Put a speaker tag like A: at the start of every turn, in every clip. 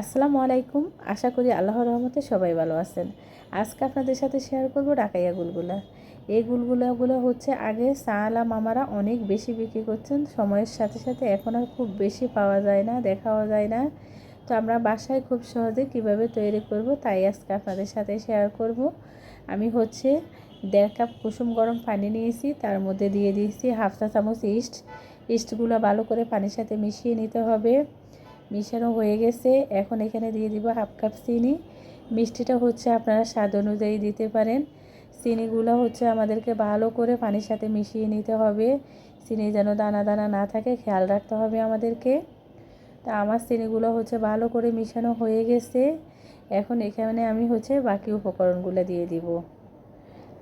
A: আসসালামু আলাইকুম। আশা করি আল্লাহর রহমতে সবাই ভালো আছেন। আজকে আপনাদের সাথে শেয়ার করব ডাকাইয়া গুলগুলা। এই গুলগুলাগুলো হচ্ছে আগে সালা মামারা অনেক বেশি বিক্রি করছেন। সময়ের সাথে সাথে এখন আর খুব বেশি পাওয়া যায় না, দেখাও যায় না। তো আমরা বাসায় খুব সহজে কীভাবে তৈরি করব তাই আজকে আপনাদের সাথে শেয়ার করব। আমি হচ্ছে দেড় কাপ কুসুম গরম পানি নিয়েছি, তার মধ্যে দিয়ে দিয়েছি হাফ চা চামচ ইস্ট। ইস্টগুলো ভালো করে পানির সাথে মিশিয়ে নিতে হবে। মিশানো হয়ে গেছে। এখন এখানে দিয়ে দিব হাফ কাপ চিনি। মিষ্টিটা হচ্ছে আপনারা স্বাদ অনুযায়ী দিতে পারেন। চিনিগুলো হচ্ছে আমাদেরকে ভালো করে পানির সাথে মিশিয়ে নিতে হবে। চিনি যেন দানা দানা না থাকে, খেয়াল রাখতে হবে আমাদেরকে। তা আমার চিনিগুলো হচ্ছে ভালো করে মিশানো হয়ে গেছে। এখন এখানে আমি হচ্ছে বাকি উপকরণগুলো দিয়ে দিব।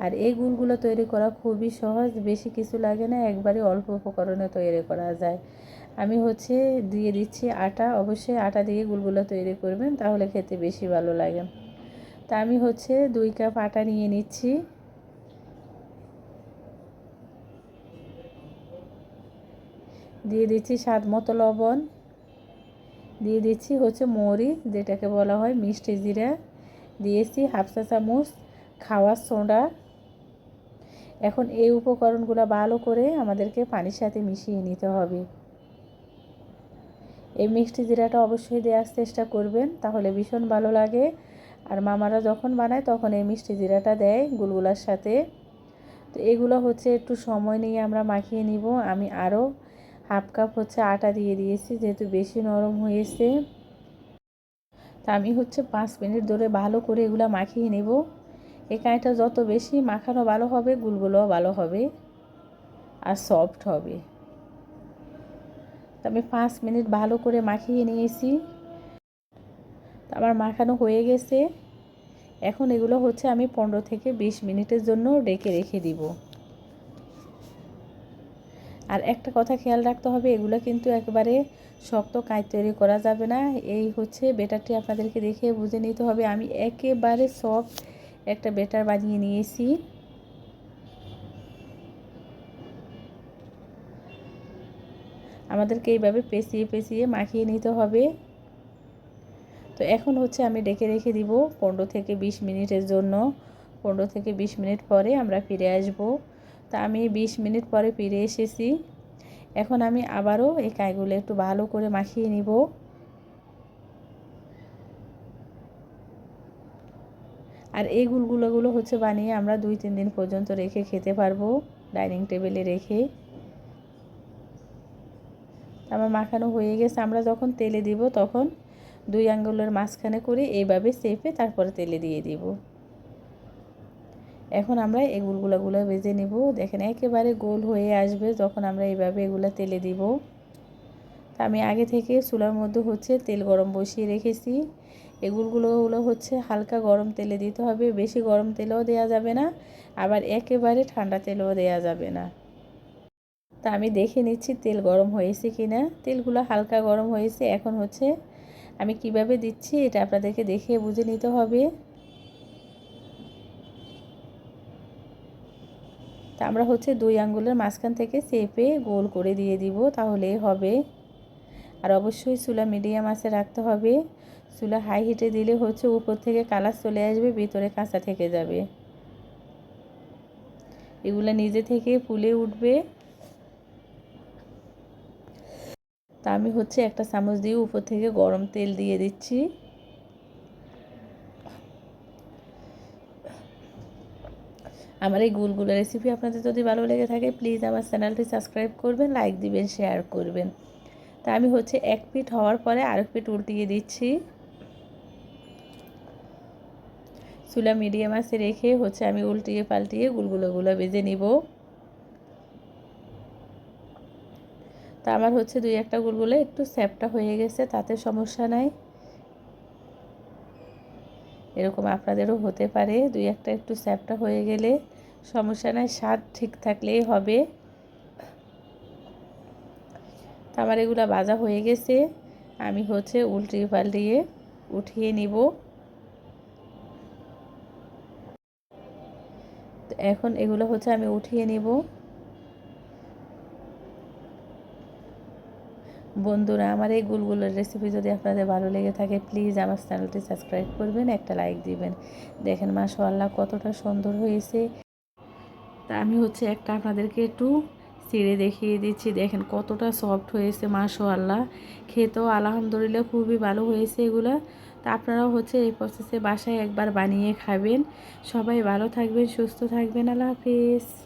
A: আর এই গুলগুলো তৈরি করা খুবই সহজ, বেশি কিছু লাগে না একবারে অল্প উপকরণে তৈরি করা যায়। আমি হচ্ছে দিয়ে দিচ্ছি আটা, অবশ্যই আটা দিয়ে গুলগুলো তৈরি করবেন, তাহলে খেতে বেশি ভালো লাগে। তা আমি হচ্ছে দুই কাপ আটা নিয়ে নিচ্ছি। দিয়ে দিচ্ছি স্বাদ মতো লবণ। দিয়ে দিচ্ছি হচ্ছে মরিচ যেটাকে বলা হয় মিষ্টি জিরা। দিয়েছি হাফ চা চামচ খাওয়ার সোডা। এখন এই উপকরণগুলো ভালো করে আমাদেরকে পানির সাথে মিশিয়ে নিতে হবে। এই মিষ্টি জিরাটা অবশ্যই দেওয়ার চেষ্টা করবেন, তাহলে ভীষণ ভালো লাগে। আর মামারা যখন বানায় তখন এই মিষ্টি জিরাটা দেয় গুলগুলার সাথে। তো এগুলো হচ্ছে একটু সময় নিয়ে আমরা মাখিয়ে নিব। আমি আরও হাফ কাপ হচ্ছে আটা দিয়ে দিয়েছি, যেহেতু বেশি নরম হয়েছে। তা আমি হচ্ছে পাঁচ মিনিট ধরে ভালো করে এগুলো মাখিয়ে নেব। এই কাঁটা যত বেশি মাখানো ভালো হবে, গুলগুলোও ভালো হবে আর সফট হবে। আমি পাঁচ মিনিট ভালো করে মাখিয়ে নিয়েছি। আমার মাখানো হয়ে গেছে। এখন এগুলো হচ্ছে আমি পনেরো থেকে বিশ মিনিটের জন্য ডেকে রেখে দিব। আর একটা কথা খেয়াল রাখতে হবে, এগুলো কিন্তু একবারে শক্ত কাঁচ তৈরি করা যাবে না। এই হচ্ছে বেটারটি আপনাদেরকে দেখে বুঝে নিতে হবে। আমি একেবারে সফট একটা বেটার বানিয়ে নিয়েছি। আমাদেরকে এইভাবে পেঁচিয়ে পেঁচিয়ে মাখিয়ে নিতে হবে। তো এখন হচ্ছে আমি ডেকে রেখে দিব পনেরো থেকে বিশ মিনিটের জন্য। পনেরো থেকে বিশ মিনিট পরে আমরা ফিরে আসব। তা আমি বিশ মিনিট পরে ফিরে এসেছি। এখন আমি আবারও এই কাইগুলো একটু ভালো করে মাখিয়ে নিব। আর এই গুলগুলোগুলো হচ্ছে বানিয়ে আমরা দুই, তিন দিন পর্যন্ত রেখে খেতে পারব, ডাইনিং টেবিলে রেখে। আমার মাখানো হয়ে গেছে, আমরা যখন তেলে দিব তখন দুই আঙ্গুলের মাঝখানে করে এইভাবে চেপে তারপরে তেলে দিয়ে দিব। এখন আমরা এই গুলগুলাগুলো ভেজে নিব, দেখেন একেবারে গোল হয়ে আসবে যখন আমরা এইভাবে এগুলো তেলে দিব। তা আমি আগে থেকে চুলার মধ্যে হচ্ছে তেল গরম বসিয়ে রেখেছি। এগুলগুলোগুলো হচ্ছে হালকা গরম তেলে দিতে হবে, বেশি গরম তেলেও দেওয়া যাবে না, আবার একেবারে ঠান্ডা তেলেও দেওয়া যাবে না। তা আমি দেখে নিচ্ছি তেল গরম হয়েছে কি না তেলগুলো হালকা গরম হয়েছে, এখন হচ্ছে আমি কীভাবে দিচ্ছি এটা আপনাদেরকে দেখে বুঝে নিতে হবে। তা আমরা হচ্ছে দুই আঙ্গুলের মাঝখান থেকে চেপে গোল করে দিয়ে দিব তাহলে হবে। আর অবশ্যই চুলা মিডিয়াম আছে রাখতে হবে। চুলা হাই হিটে দিলে হচ্ছে উপর থেকে কালার চলে আসবে, ভিতরে কাঁচা থেকে যাবে। এগুলো নিজে থেকে ফুলে উঠবে। তা আমি হচ্ছে একটা চামচ দিয়ে উপর থেকে গরম তেল দিয়ে দিচ্ছি। আমার এই গুলগুলো রেসিপি আপনাদের যদি ভালো লেগে থাকে প্লিজ আমার চ্যানেলটি সাবস্ক্রাইব করবেন লাইক দিবেন শেয়ার করবেন। তা আমি হচ্ছে এক পিঠ হওয়ার পরে আরেক পিঠ উল্টিয়ে দিচ্ছি। চুলা মিডিয়াম আছে রেখে হচ্ছে আমি উল্টিয়ে পাল্টিয়ে গুলগুলোগুলো বেজে নিব। তা আমার হচ্ছে দুই একটা গুলগুলো একটু স্যাপটা হয়ে গেছে, তাতে সমস্যা নাই। এরকম আপনাদেরও হতে পারে, দুই একটা একটু স্যাপটা হয়ে গেলে সমস্যা নাই, স্বাদ ঠিক থাকলেই হবে। তা আমার এগুলো বাজা হয়ে গেছে। আমি হচ্ছে উল্টিয়ে পাল্টিয়ে উঠিয়ে নিব। এখন এগুলো হচ্ছে আমি উঠিয়ে নিব। বন্ধুরা, আমার এই গুলগুলোর রেসিপি যদি আপনাদের ভালো লেগে থাকে প্লিজ আমার চ্যানেলটি সাবস্ক্রাইব করবেন, একটা লাইক দিবেন। দেখেন মাশাআল্লাহ কতটা সুন্দর হয়েছে। তা আমি হচ্ছে একটা আপনাদেরকে একটু ছিঁড়ে দেখিয়ে দিচ্ছি। দেখেন কতটা সফট হয়েছে, মাশাআল্লাহ। খেতেও আলহামদুলিল্লাহ খুবই ভালো হয়েছে এগুলো। তা আপনারাও হচ্ছে এই প্রসেসে বাসায় একবার বানিয়ে খাবেন। সবাই ভালো থাকবেন, সুস্থ থাকবেন। আল্লাহ হাফিজ।